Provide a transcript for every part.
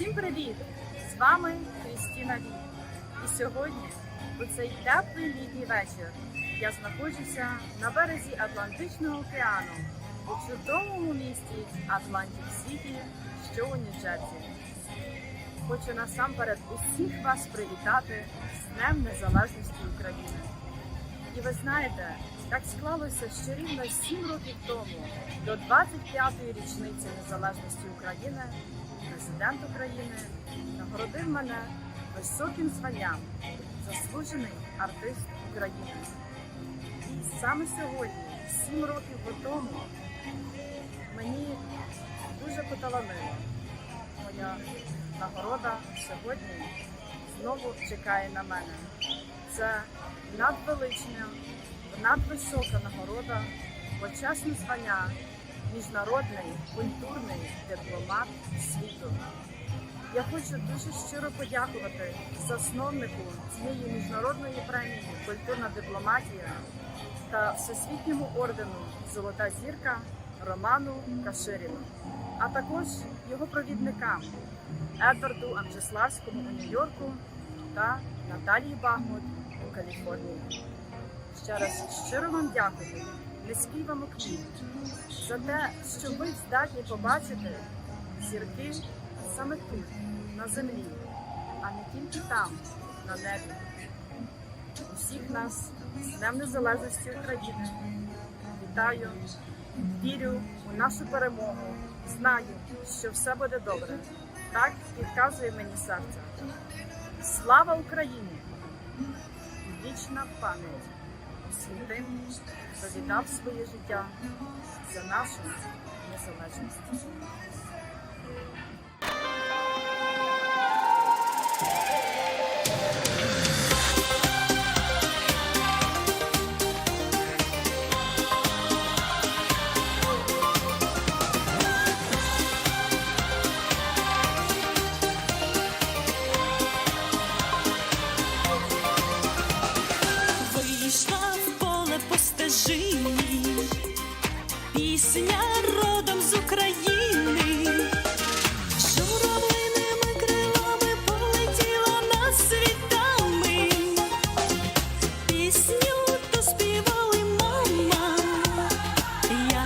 Всім привіт! З вами Крістіна Ві. І сьогодні, у цей теплий літній вечір, я знаходжуся на березі Атлантичного океану у чудовому місті Атлантик Сіті, що у Нью-Джерсі. Хочу насамперед усіх вас привітати з Днем Незалежності України. І ви знаєте, так склалося, що рівно 7 років тому, до 25-ї річниці незалежності України, президент України нагородив мене високим званням заслужений артист України. І саме сьогодні, 7 років тому, мені дуже поталанило. Моя нагорода сьогодні знову чекає на мене. Це надвеличня, надвисока нагорода, почесне звання, міжнародний культурний дипломат світу. Я хочу дуже щиро подякувати засновнику цієї міжнародної премії Культурна дипломатія та Всесвітньому ордену Золота зірка Роману Каширіну, а також його провідникам Едварду Анджеславському у Нью-Йорку та Наталії Багмут у Каліфорнії. Ще раз щиро вам дякую, низький вам уклін за те, що ви здатні побачити зірки саме тут, на землі, а не тільки там, на небі. Усіх нас з Днем Незалежності України. Вітаю, вірю у нашу перемогу. Знаю, що все буде добре. Так підказує мені серце. Слава Україні! Вічна пам'ять усім тим, хто віддав своє життя за нашу незалежність.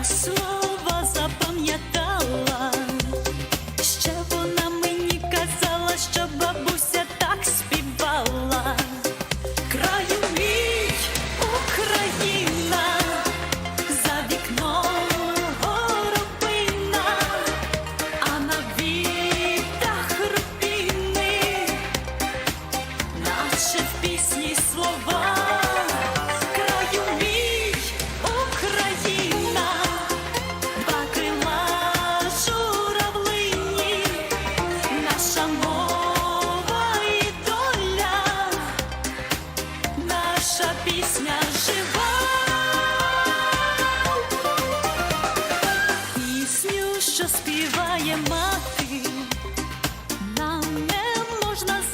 Я Наша пісня жива, пісню, що співає мати, нам не можна.